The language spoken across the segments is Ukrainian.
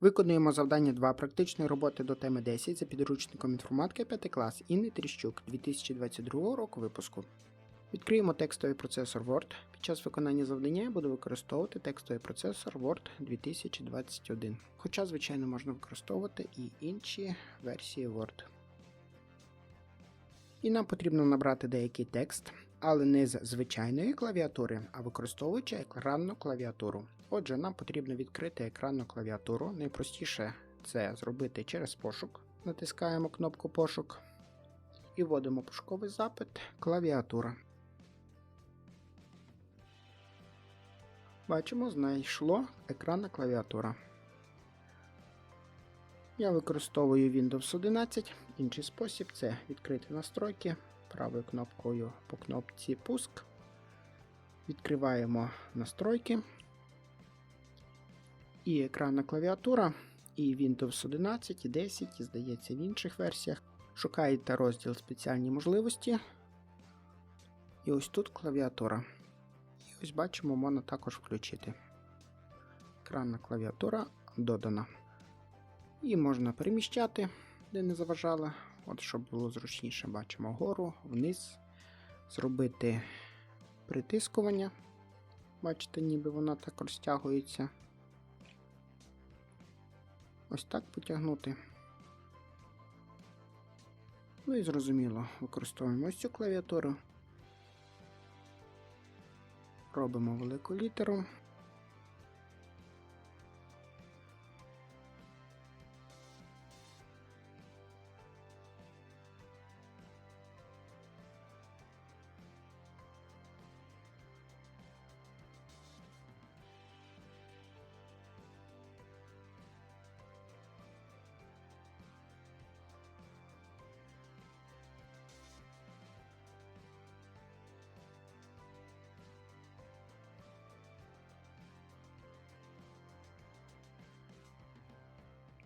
Виконуємо завдання 2 практичної роботи до теми 10 за підручником інформатики 5 клас Інни Тріщук 2022 року випуску. Відкриємо текстовий процесор Word. Під час виконання завдання я буду використовувати текстовий процесор Word 2021. Хоча, звичайно, можна використовувати і інші версії Word. І нам потрібно набрати деякий текст, але не з звичайної клавіатури, а використовуючи екранну клавіатуру. Отже, нам потрібно відкрити екранну клавіатуру. Найпростіше це зробити через пошук. Натискаємо кнопку пошук і вводимо пошуковий запит клавіатура. Бачимо, знайшло екранна клавіатура. Я використовую Windows 11. Інший спосіб це відкрити настройки правою кнопкою по кнопці Пуск. Відкриваємо настройки. І екранна клавіатура, і Windows 11, і 10, і здається, в інших версіях. Шукаєте розділ спеціальні можливості. І ось тут клавіатура. І ось бачимо, можна також включити. Екранна клавіатура додана. І можна переміщати, де не заважала. От, щоб було зручніше, бачимо вгору, вниз. Зробити притискування. Бачите, ніби вона так розтягується. Ось так потягнути. Ну і зрозуміло, використовуємо ось цю клавіатуру. Робимо велику літеру.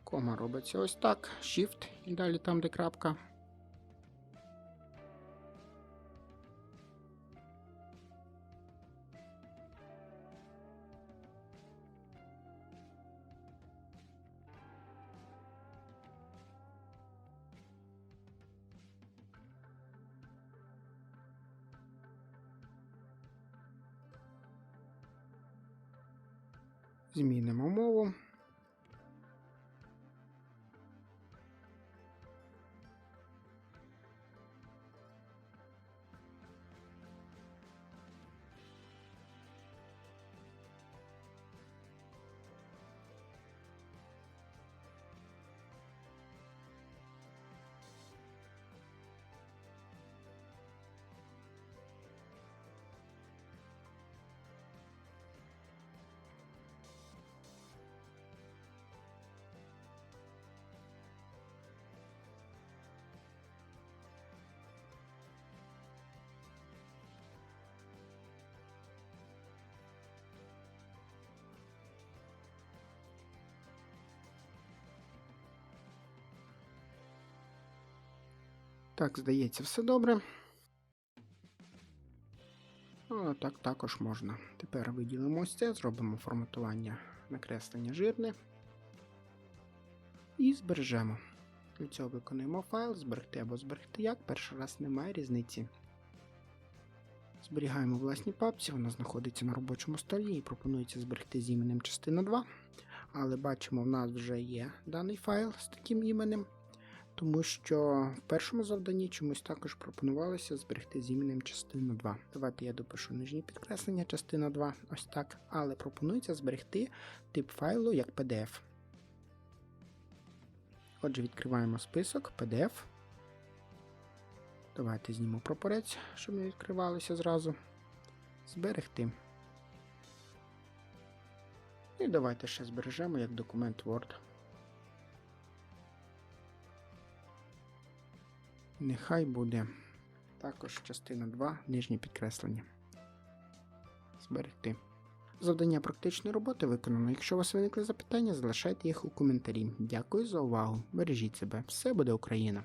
Кома робиться ось так. Shift і далі там, де крапка. Змінимо мову. Так, здається, все добре. О, так також можна. Тепер виділимо ось це, зробимо форматування накреслення жирне. І збережемо. Для цього виконуємо файл, зберегти або зберегти як. Перший раз немає різниці. Зберігаємо власні папці, вона знаходиться на робочому столі і пропонується зберегти з іменем частина 2. Але бачимо, в нас вже є даний файл з таким іменем. Тому що в першому завданні чомусь також пропонувалося зберегти з іменем частину 2. Давайте я допишу нижнє підкреслення частина 2, ось так. Але пропонується зберегти тип файлу як PDF. Отже, відкриваємо список PDF. Давайте зніму прапорець, щоб не відкривалося зразу. Зберегти. І давайте ще збережемо як документ Word. Нехай буде також частина 2, нижнє підкреслення. Зберегти. Завдання практичної роботи виконано. Якщо у вас виникли запитання, залишайте їх у коментарі. Дякую за увагу. Бережіть себе. Все буде Україна!